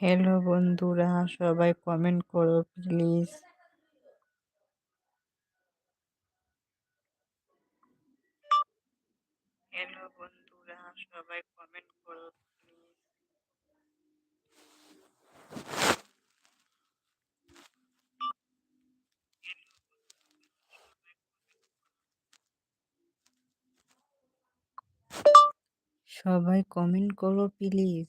Hello বন্ধুরা সবাই comment করো প্লিজ বন্ধুরা সবাই সবাই কমেন্ট করো প্লিজ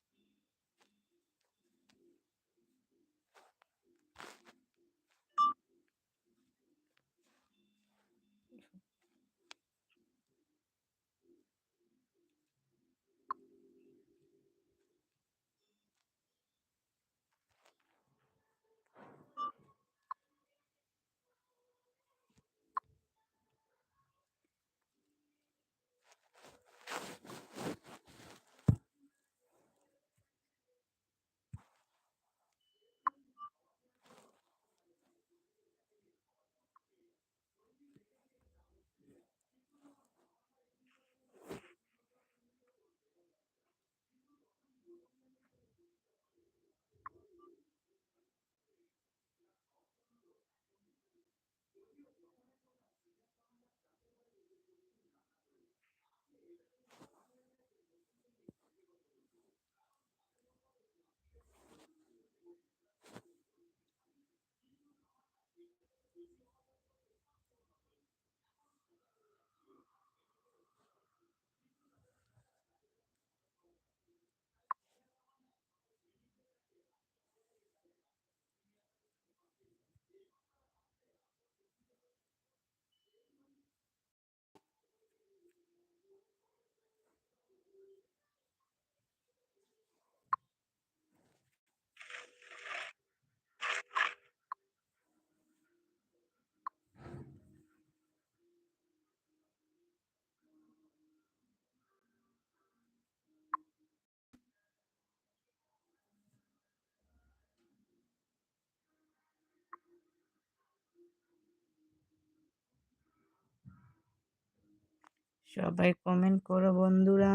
সবাই কমেন্ট করো বন্ধুরা।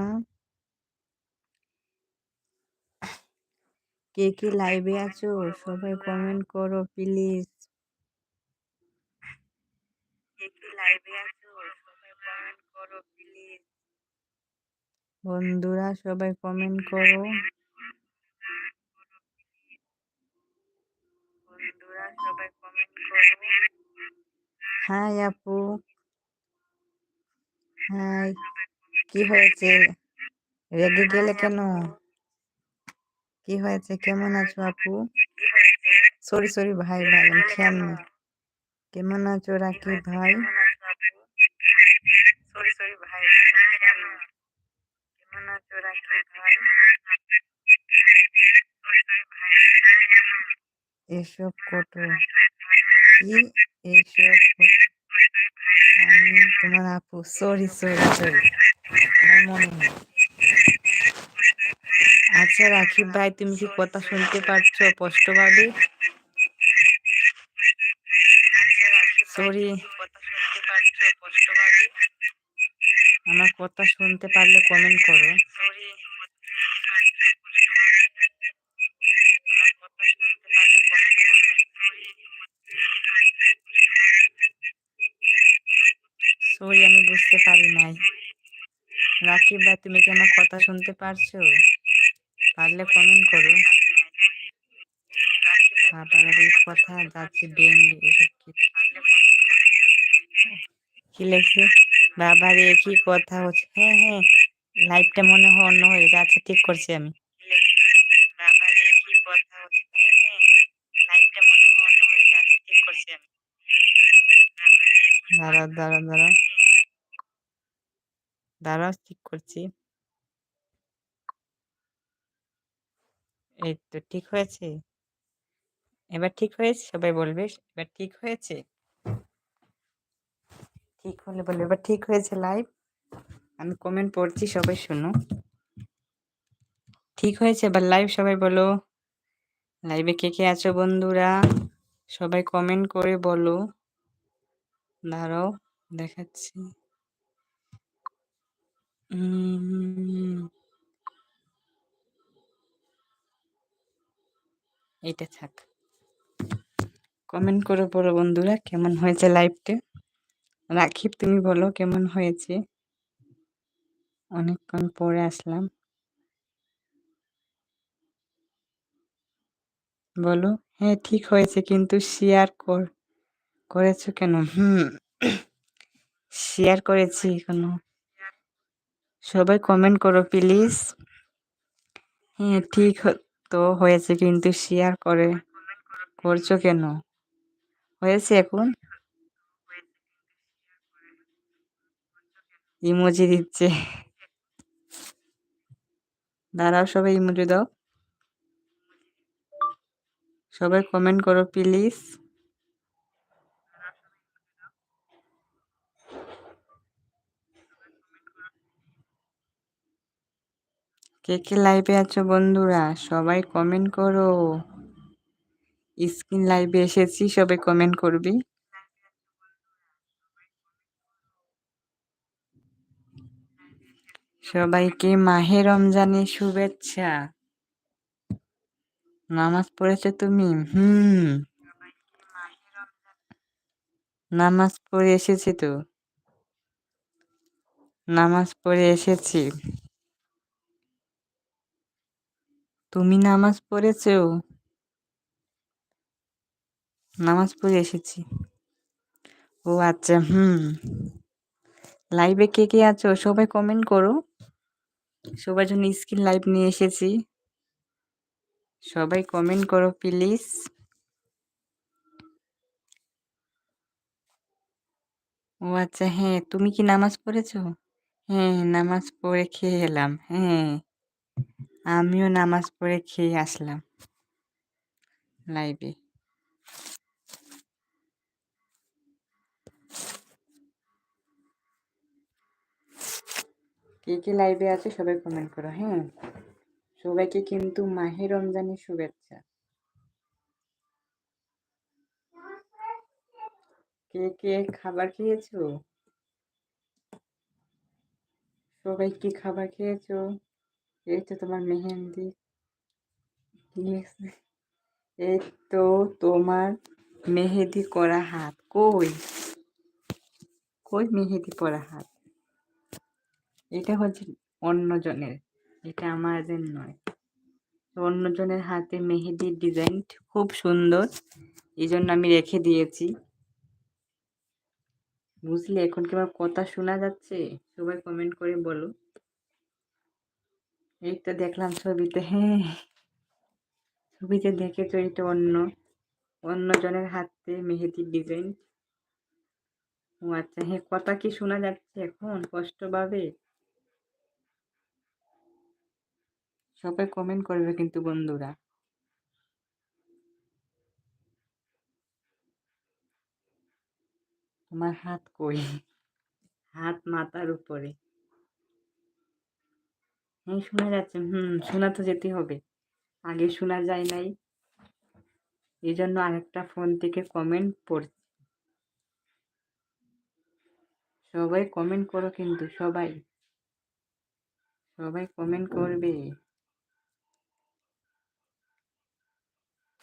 কে কে লাইভে আছো? সবাই কমেন্ট করো প্লিজ বন্ধুরা, সবাই কমেন্ট করো। বন্ধুরা, সবাই কমেন্ট করো। হাই আপু। হাই কি হয়েছে? রেগে গেলে কেন? কি হয়েছে? কেমন আছো আপু? সরি সরি ভাই ভাই আমি খেয়াল নেই। কেমন আছো রাকি ভাই? সরি সরি ভাই কেমন আছো রাকি ভাই? এসব কত? কি এইসব আমি তোমার আপু সরি সরি সরি মনে আচ্ছা রাকিব ভাই তুমি কি কথা শুনতে পারছ স্পষ্টভাবে সরি আমার কথা শুনতে পারলে কমেন্ট করো আমি বুঝতে পারি নাই। রাকিব ভাই, তুমি কি আমার কথা শুনতে পারছ? পারলে কমেন্ট করো। বাবার কথা, যাচ্ছে বেঙ্গলি এসব কি? কি লেখছে? বাবার একই কথা হচ্ছে? হ্যাঁ হ্যাঁ লাইফটা মনে হয় অন্য হয়ে গেছে। আচ্ছা ঠিক করছি আমি বাবার একই কথা হচ্ছে হ্যাঁ হ্যাঁ লাইভটা মনে হয় অন্য হয়ে গেছে আচ্ছা ঠিক করছি আমি দাঁড়া দাঁড়া দাঁড়া দাঁড়া ঠিক করছি। এই তো ঠিক হয়েছে? এবার ঠিক হয়েছে? সবাই বলবে, এবার ঠিক হয়েছে? ঠিক হলে বলবে, এবার ঠিক হয়েছে লাইভ আমি কমেন্ট পড়ছি, সবাই শোনো। ঠিক হয়েছে? এবার লাইভ সবাই বলো। লাইভে কে কে আছো বন্ধুরা? সবাই কমেন্ট করে বলো। দাঁড়াও, দেখাচ্ছি। এইটা থাক। কমেন্ট করে বলো বন্ধুরা, কেমন হয়েছে লাইভটা রাখিব তুমি বলো কেমন হয়েছে? অনেকক্ষণ পরে আসলাম। বলো হ্যাঁ ঠিক হয়েছে, কিন্তু শেয়ার কর। করেছ কেন? হুম। শেয়ার করেছি কেন সবাই কমেন্ট করো প্লিজ হ্যাঁ ঠিক তো হয়েছে কিন্তু শেয়ার করে। করছ কেন? হয়েছে এখন? ইমোজি দিচ্ছে। দাঁড়াও সবাই ইমোজি দাও। সবাই কমেন্ট করো প্লিজ কে কে লাইভে আছো বন্ধুরা? সবাই কমেন্ট করো। স্ক্রিন লাইভে এসেছি, সবাই কমেন্ট করবি। সবাইকে মাহে রমজানের শুভেচ্ছা। নামাজ পড়েছো তুমি? হুম। নামাজ পড়ে এসেছি তো। নামাজ পড়ে এসেছি। তুমি নামাজ পড়েছো নামাজ পড়ে এসেছি। ও আচ্ছা হুম। লাইভে কে কে আছো? সবাই কমেন্ট করো। সবার জন্য স্ক্রিন লাইভ নিয়ে এসেছি। সবাই কমেন্ট করো প্লিজ ও আচ্ছা হ্যাঁ তুমি কি নামাজ পড়েছো? হ্যাঁ নামাজ পড়ে খেয়ে এলাম হ্যাঁ। আমিও নামাজ পড়ে খেয়ে আসলাম লাইভে কে কে লাইভে আছে সবাই কমেন্ট করো হ্যাঁ? সবাইকে কিন্তু মাহে রমজানের শুভেচ্ছা। কে কে খাবার খেয়েছো? সবাই কি খাবার খেয়েছো? এই তো তোমার মেহেন্দি. এই তো তোমার মেহেদি করা হাত কই কই মেহেদি করা হাত এটা হচ্ছে অন্যজনের এটা আমাদের নয় অন্যজনের হাতে মেহেদির ডিজাইন খুব সুন্দর এই জন্য আমি রেখে দিয়েছি বুঝলে এখন কি আমার কথা শোনা যাচ্ছে সবাই কমেন্ট করে বলো এই তো দেখলাম ছবিতে হ্যাঁ। ছবিতে দেখেছ এটা অন্য, অন্যজনের হাতে মেহেদির ডিজাইন ও আচ্ছা হ্যাঁ কথা কি শোনা যাচ্ছে এখন? স্পষ্টভাবে সবাই কমেন্ট করবে কিন্তু বন্ধুরা। তোমার হাত কই? হাত মাথার উপরে। হ্যাঁ শোনা যাচ্ছে, হুম, শোনা তো যেতে হবে। আগে শোনা যায় নাই। এই জন্য আরেকটা ফোন থেকে কমেন্ট পড়ছি। সবাই কমেন্ট করো কিন্তু, সবাই। সবাই কমেন্ট করবে।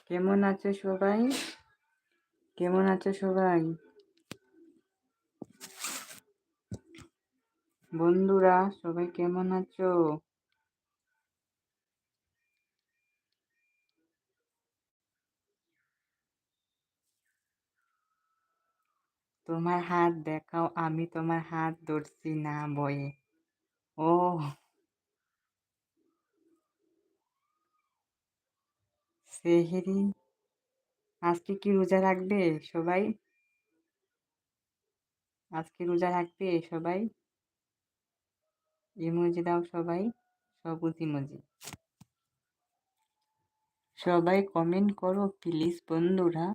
কেমন আছো সবাই? কেমন আছো সবাই? বন্ধুরা, সবাই কেমন আছো? তোমার হাত দেখাও, আমি তোমার হাত ধরছি না বয়ে। ও। সেহেরি, আজকে কি রোজা রাখবে সবাই? আজকে রোজা রাখবে সবাই? ইমোজি দাও সবাই সবুজ ইমোজি। সবাই কমেন্ট করো প্লিজ বন্ধুরা।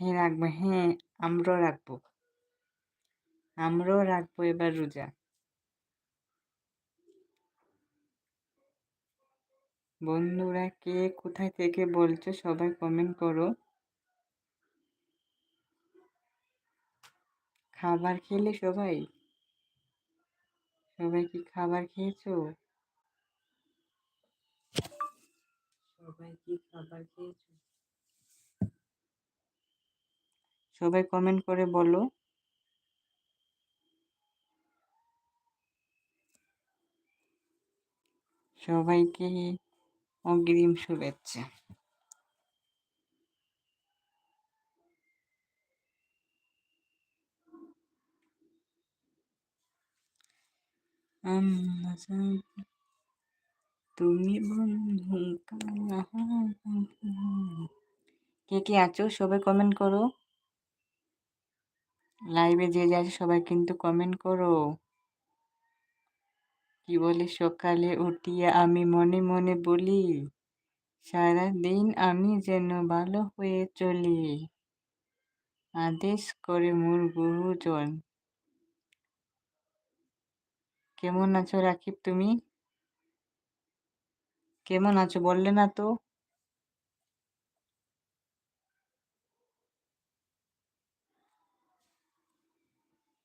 হ্যাঁ রাখব। হ্যাঁ আমরাও রাখব। আমরাও রাখব এবার রোজা। বন্ধুরা, কে কোথায় থেকে বলছো? সবাই কমেন্ট করো। খাবার খেলে সবাই? সবাই কি খাবার খেয়েছো? সবাই কি খাবার খেয়েছো? সবাই কমেন্ট করে বলো। সবাইকে অগ্রিম শুভেচ্ছা। তুমি কে কে আছো? সবাই কমেন্ট করো। লাইভে যে যাচ্ছে সবাই কিন্তু কমেন্ট করো। কি বলে, সকালে উঠিয়া আমি মনে মনে বলি সারা দিন আমি যেন ভালো হয়ে চলি। আদেশ করে মোর গুরুজন। কেমন আছো রাকিব তুমি? কেমন আছো বললে না তো?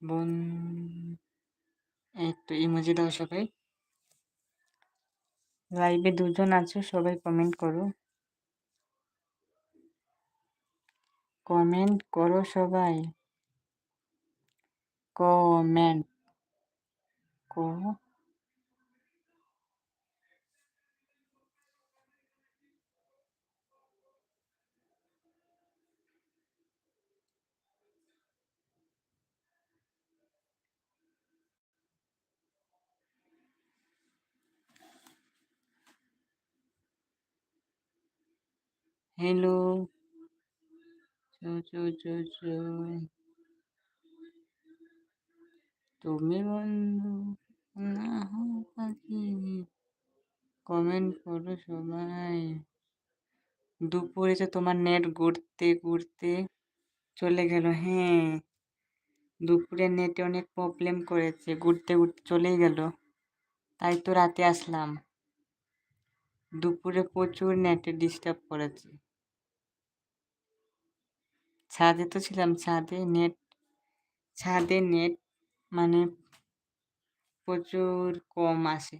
বোন, একটু ইমোজি দাও সবাই। লাইভে দুজন আছো, সবাই কমেন্ট করো। কমেন্ট করো সবাই। কমেন্ট করো হ্যালো তুমি বন্ধু না পাখি কমেন্ট করো সবাই। দুপুরে যে তোমার নেট ঘুরতে ঘুরতে চলে গেল হ্যাঁ। দুপুরে নেটে অনেক প্রবলেম করেছে, ঘুরতে ঘুরতে চলেই গেল। তাই তো রাতে আসলাম। দুপুরে প্রচুর নেটে ডিস্টার্ব করেছে। ছাদে তো ছিলাম, ছাদে নেট ছাদে নেট মানে প্রচুর কম আসে।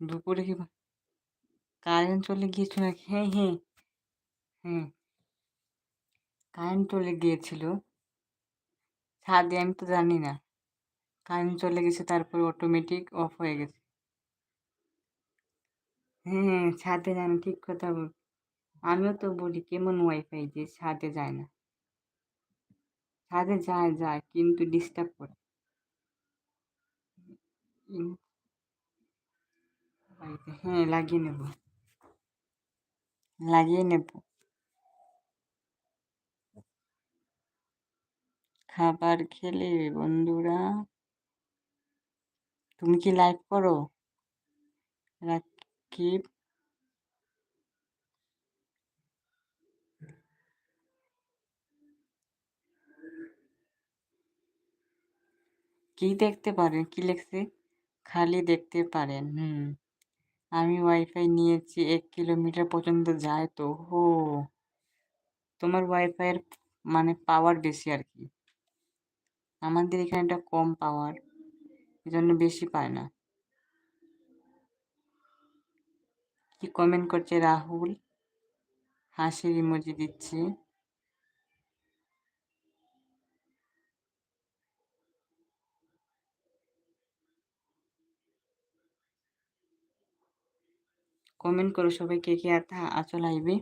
দুপুরে কি কারেন্ট চলে গিয়েছিল নাকি? হ্যাঁ হ্যাঁ হ্যাঁ। কারেন্ট চলে গিয়েছিল। ছাদে আমি তো জানি না। কারেন্ট চলে গেছে, তারপরে অটোমেটিক অফ হয়ে গেছে। হ্যাঁ ছাদে যায় না, ঠিক কথা বল, আমিও তো বলি কেমন ওয়াইফাই যে ছাদে যায় না। ছাদে যায় যায়, কিন্তু ডিস্টার্ব করে। হ্যাঁ লাগিয়ে নেব। লাগিয়ে নেব। খাবার খেলে বন্ধুরা, তুমি কি লাইভ করো? রাকিব কি দেখতে পারেন? কি লেখছে? খালি দেখতে পারেন, হুম। আমি ওয়াইফাই নিয়েছি, এক কিলোমিটার পর্যন্ত যায় তো, হো। তোমার ওয়াইফাইয়ের মানে পাওয়ার বেশি আর কি। আমাদের এখানে একটা কম পাওয়ার এজন্য বেশি পায় না। কি কমেন্ট করছে রাহুল? হাসির ইমোজি দিচ্ছে। কমেন্ট করো সবাই কে কে আছো লাইভে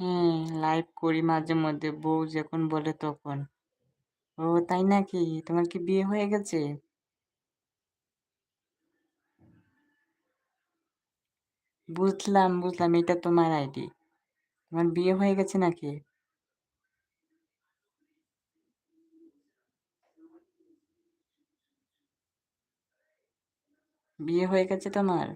হ্যাঁ লাইভ করি মাঝে মধ্যে, বউ যখন বলে তখন। ও তাই নাকি? তোমার কি বিয়ে হয়ে গেছে? বুঝলাম বুঝলাম। এটা তোমার আইডি। তোমার বিয়ে হয়ে গেছে নাকি? বিয়ে হয়ে গেছে তোমার?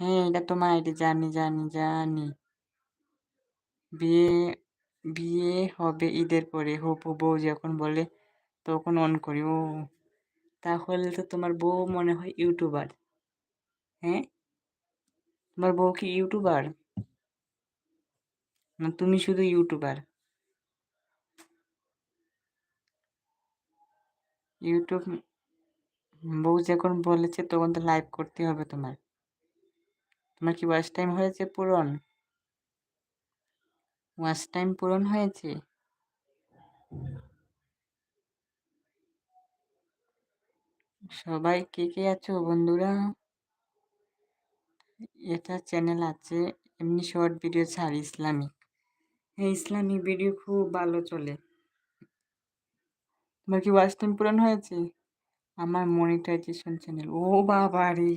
হ্যাঁ এটা তোমার আইডি। জানি জানি জানি। বিয়ে বিয়ে হবে ঈদের পরে। হপু বউ যখন বলে তখন অন করি। ও, তাহলে তো তোমার বউ মনে হয় ইউটিউবার হ্যাঁ? তোমার বউ কি ইউটিউবার না, তুমি শুধু ইউটিউবার ইউটিউব বউ যখন বলেছে তখন তো লাইভ করতে হবে তোমার। তোমার কি ওয়াচ টাইম হয়েছে পূরণ? ওয়াচ টাইম পূরণ হয়েছে? সবাই কে কে আছো বন্ধুরা? এটা চ্যানেল আছে, এমনি শর্ট ভিডিও ছাড়ি ইসলামিক। হ্যাঁ ইসলামিক ভিডিও খুব ভালো চলে। তোমার কি ওয়াচ টাইম পূরণ হয়েছে? আমার মনিটাইজেশন চ্যানেল ও বাবা রে!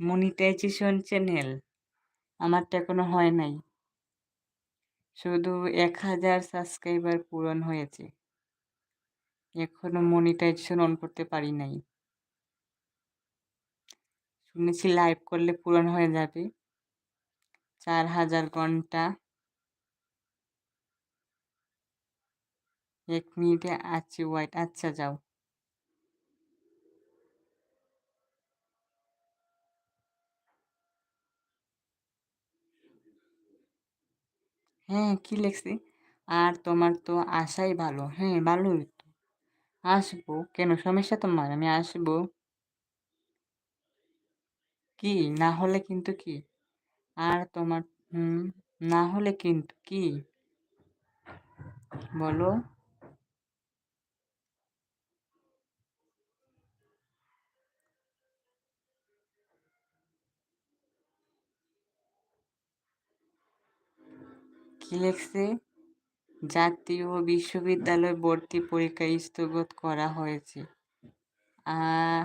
মনিটাইজেশন চ্যানেল আমারটা এখনও হয় নাই। শুধু এক হাজার সাবস্ক্রাইবার পূরণ হয়েছে। এখনও মনিটাইজেশন অন করতে পারি নাই। শুনেছি লাইভ করলে পূরণ হয়ে যাবে। চার হাজার ঘণ্টা। এক মিনিটে আছে ওয়াইট আচ্ছা যাও। হ্যাঁ কি লেখছি? আর তোমার তো আশাই ভালো। হ্যাঁ ভালোই। আসব? কেন? সমস্যা তোমার? আমি আসব। কি? না হলে কিন্তু কি? আর তোমার, হুম, না হলে কিন্তু কি? বলো। কি লেখছে? জাতীয় বিশ্ববিদ্যালয় ভর্তি পরীক্ষা স্থগিত করা হয়েছে।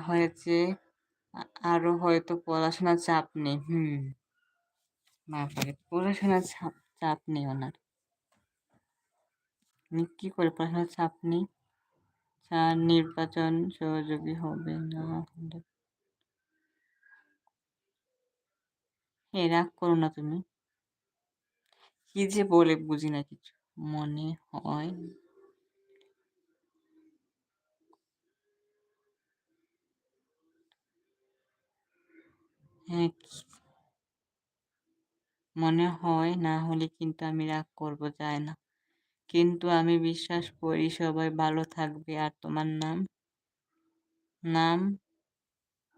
হয়েছে। আ- আরও হয়তো পড়াশোনার চাপ নেই। হুম। বাবারে পড়াশোনার চাপ চাপ নেই ওনার। কি করে পড়াশোনার চাপ নেই? চার নির্বাচন সহযোগী হবে না হলে। হে, রাগ করো না তুমি। কি যে বলে বুঝি না কিছু। মনে হয়। হ্যাঁ মনে হয় না হলে কিন্তু আমি রাগ করব, যায় না। কিন্তু আমি বিশ্বাস করি সবাই ভালো থাকবে। আর তোমার নাম? নাম?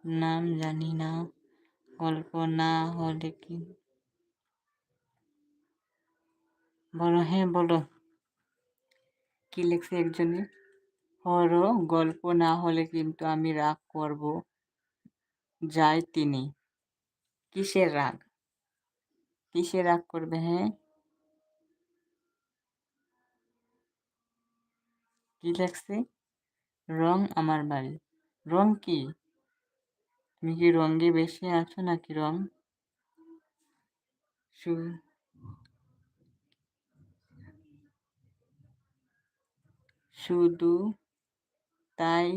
নাম জানি না। গল্প না হলে কি বলো হ্যাঁ বলো। কি লেখছে একজনে? হর, গল্প না হলে কিন্তু আমি রাগ করব। যাই তিনি। কিসের রাগ? কিসের রাগ করবে হ্যাঁ? কি লেখছে? রং আমার বাড়ি। রং কি? তুমি কি রঙে বেশি আছো নাকি রং? শু- শুধু তাই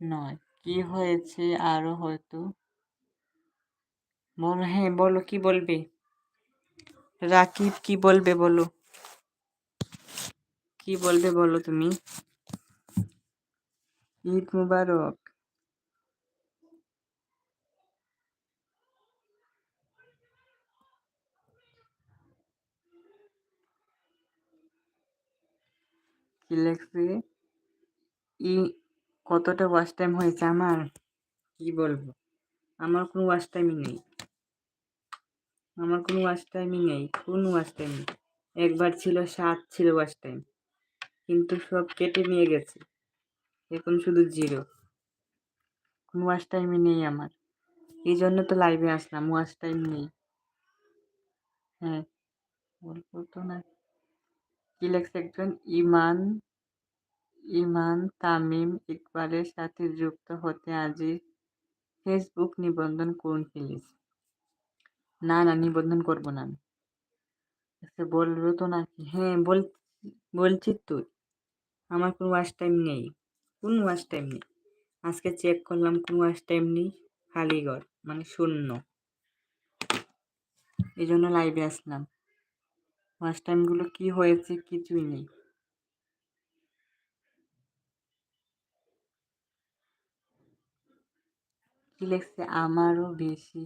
নয়, কি হয়েছে আরও হয়তো? বলো হ্যাঁ বলো, কি বলবে? রাকিব কি বলবে, বলো? কি বলবে, বলো তুমি? ঈদ মুবারক। কি লেখছে ই কতটা ওয়াচ টাইম হয়েছে আমার? কি বলব? আমার কোনো ওয়াচ টাইমই নেই। আমার কোনো ওয়াচ টাইমই নেই, কোনো ওয়াচ টাইম একবার ছিল, সাত ছিল ওয়াচ টাইম কিন্তু সব কেটে নিয়ে গেছে। এখন শুধু জিরো কোনো ওয়াচ টাইমই নেই আমার। এই জন্য তো লাইভে আসলাম ওয়াচ টাইম নেই। হ্যাঁ বলব তো না কি একজন ইমান ইমান তামিম ইকবালের সাথে যুক্ত হতে আজই ফেসবুক নিবন্ধন করুন প্লিজ না না নিবন্ধন করব না আচ্ছা বলব তো নাকি হ্যাঁ বল বলছি তো আমার কোনো ওয়াচ টাইম নেই কোন ওয়াচ টাইম নেই আজকে চেক করলাম কোন ওয়াচ টাইম নেই খালি ঘর মানে শূন্য এই জন্য লাইভে আসলাম ওয়াচ টাইমগুলো কি হয়েছে কিছুই নেই। কি লেখছে? আমারও বেশি।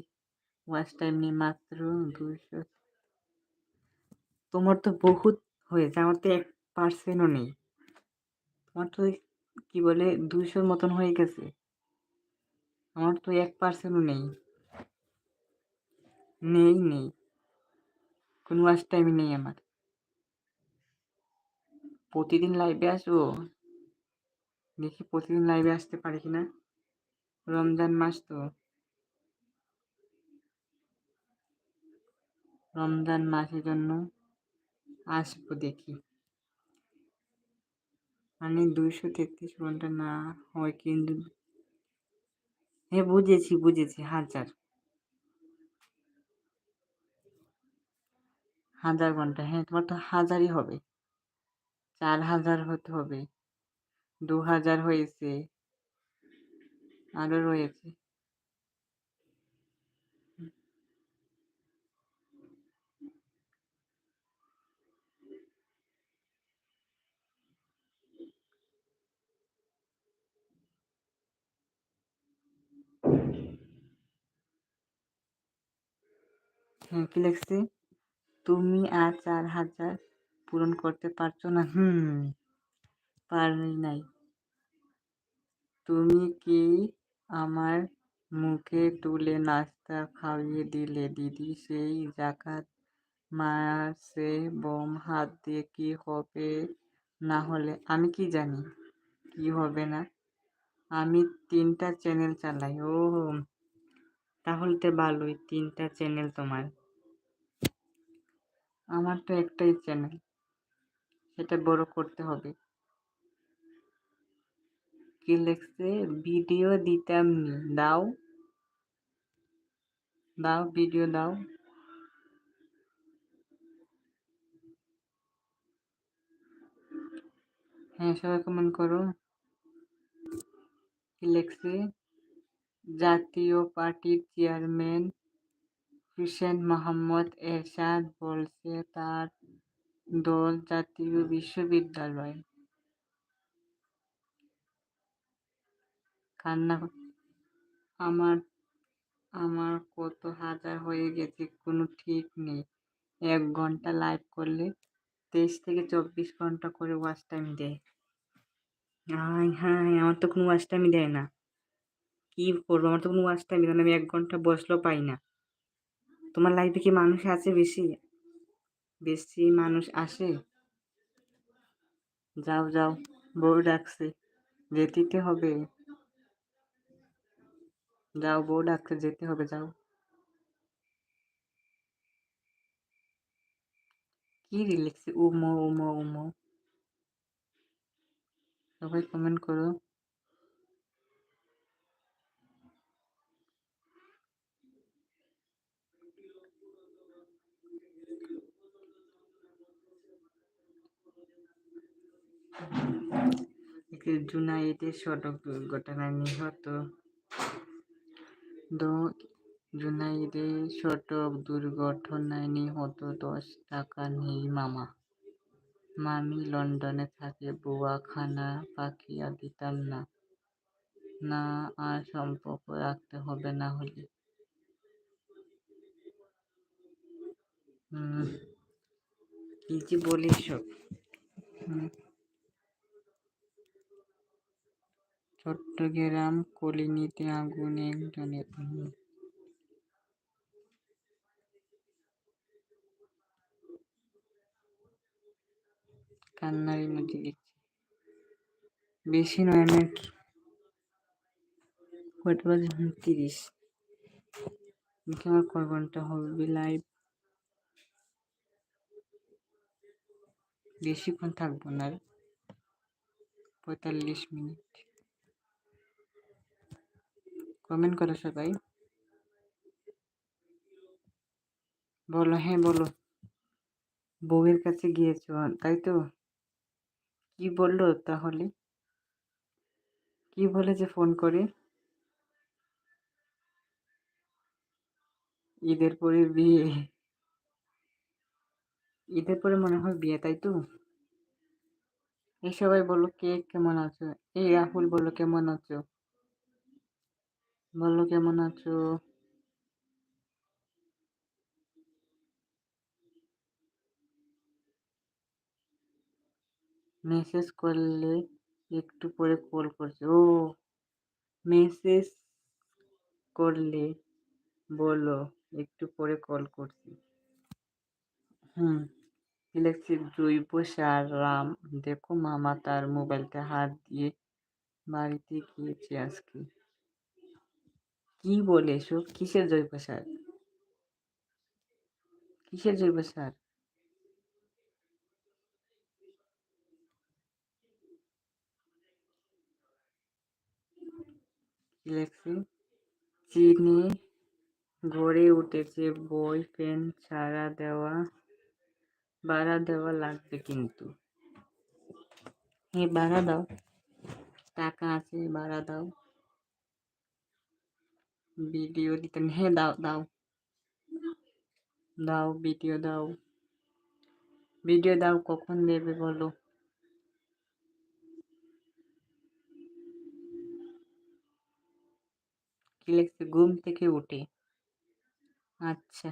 ওয়াচ টাইম নেই মাত্র দুশো তোমার তো বহুত হয়েছে, আমার তো এক পার্সেন্টও নেই। তোমার তো কি বলে দুশোর মতন হয়ে গেছে। আমার তো এক পার্সেন্টও নেই। নেই নেই। কোনো ওয়াচ টাইম নেই আমার। প্রতিদিন লাইভে আসব? দেখি প্রতিদিন লাইভে আসতে পারি কিনা? রমজান মাস তো। রমজান মাসের জন্য আসব দেখি। মানে দুইশো তেত্রিশ ঘণ্টা না হয় কিন্তু হ্যাঁ বুঝেছি বুঝেছি, হাজার। হাজার ঘণ্টা হ্যাঁ তোমার তো হাজারই হবে। চার হাজার হতে হবে, দু হাজার হয়েছে আরও রয়েছে। হ্যাঁ কি লিখছে? তুমি আর চার হাজার পূরণ করতে পারছ না। হুম পারি নাই। তুমি কি আমার মুখে তুলে নাস্তা খাইয়ে দিলে? দিদি, সেই জাকাত মাসে বোম হাত দিয়ে কি হবে না হলে? আমি কি জানি? কি হবে না? আমি তিনটা চ্যানেল চালাই। ও তাহলে তো ভালোই, তিনটা চ্যানেল তোমার। আমার তো একটাই চ্যানেল সেটা বড় করতে হবে। কি লিখছে? ভিডিও দিতাম দাও। দাও ভিডিও দাও। হ্যাঁ সবাই কমেন্ট করো। কি লিখছে? জাতীয় পার্টির চেয়ারম্যান হুসেন মোহাম্মদ এরশাদ বলছে, তার দল জাতীয় বিশ্ববিদ্যালয়। কান্না আমার আমার কত হাজার হয়ে গেছে, কোনো ঠিক নেই। এক ঘণ্টা লাইভ করলে তেইশ থেকে চব্বিশ ঘণ্টা করে ওয়াচ টাইম দেয়। হাই হাই আমার তো কোনো ওয়াচ টাইমই দেয় না। কি করব? আমার তো কোনো ওয়াচ টাইম দেয় না। আমি এক ঘণ্টা বসলেও পাই না। তোমার লাইফে কি মানুষ আছে বেশি? বেশি মানুষ আসে? যাও যাও, বউ ডাকছে। যেতে হবে। যাও, বউ ডাকছে, যেতে হবে, যাও। কি লিখছে উমো উমো উমো। সবাই কমেন্ট করো। জুনাইদের সড়ক দুর্ঘটনায় নিহত জুনাইদের সড়ক দুর্ঘটনায় নিহত দশ টাকা নেই মামা। মামি লন্ডনে থাকে, বুয়া খানা পাকিয়া দিতাম না। না আর সম্পর্ক রাখতে হবে না হলে। কি যে বলিস সব চট্টগ্রাম কলিনিতে আগুন একজনের কান্নার ইমোজি দিচ্ছে বেশি নয় আমি আর কি কয়টা বাজে? তিরিশ। আমার কয় ঘণ্টা হবে লাইভ বেশিক্ষণ থাকব না পঁয়তাল্লিশ মিনিট। কমেন্ট করো সবাই। বলো হ্যাঁ বলো। বউয়ের কাছে গিয়েছো, তাই তো? কি বলল তাহলে? কি বলেছে ফোন করে? ঈদের পরে বিয়ে। ঈদের পরে মনে হয় বিয়ে, তাই তো? এই সবাই বলো কে কেমন আছো? এই রাহুল বলো কেমন আছো? বলো, কেমন আছো? মেসেজ করলে একটু পরে কল করছে। ও, মেসেজ করলে, বলো, একটু পরে কল করছি। হুম, ইলেকট্রিক জৈব সার, রাম, দেখো মামা তার মোবাইলটা হাত দিয়ে বাড়িতে গিয়েছে আজকে। কি বলে এসব কিসের জৈব সার? কিসের জৈব সার? চীনে, গড়ে উঠেছে, বই, পেন ছাড়া দেওয়া, বাড়া দেওয়া লাগবে কিন্তু। হ্যাঁ ভাড়া দাও। টাকা আছে, বাড়া দাও। ভিডিও দিতে হ্যাঁ দাও দাও দাও ভিডিও দাও ভিডিও দাও কখন দেবে বলো কি লিখছে ঘুম থেকে উঠে আচ্ছা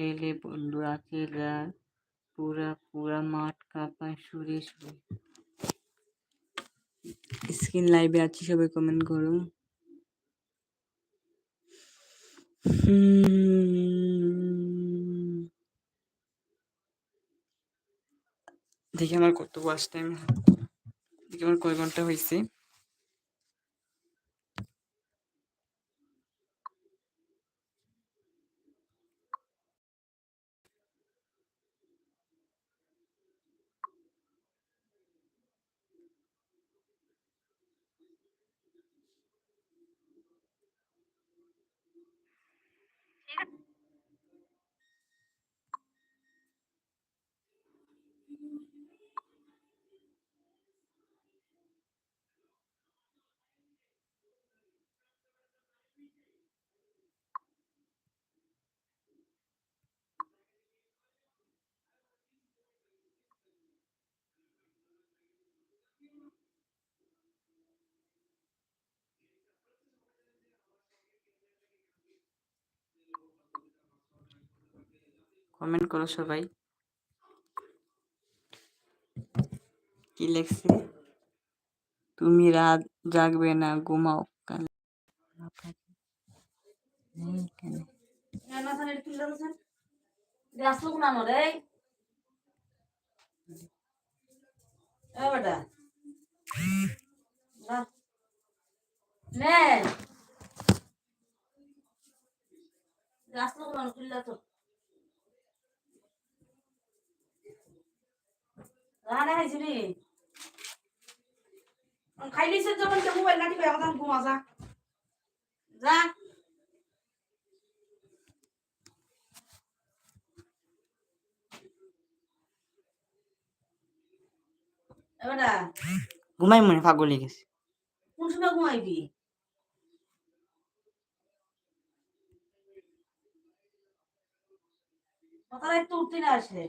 ছেলে বন্ধু আছে যার পুরা পুরা মাঠ কাঁপায় সুরে সুরে স্ক্রিন লাইভে আছি সবাই কমেন্ট করো দেখি আমার কত ওয়াচ টাইম দেখি আমার কয় ঘণ্টা হয়েছে কমেন্ট করো সবাই। কি লেখছে? তুমি রাত জাগবে না ঘুমাও কাল। নেই কেন? খাইলিছে যখন কে মোবাইল না টিপে এখন ঘুমা যা। যা। ঘুমাই মনে পাগল গেছে। কোন সময় ঘুমাইবি? সকালে একটু উঠতে না আসলে।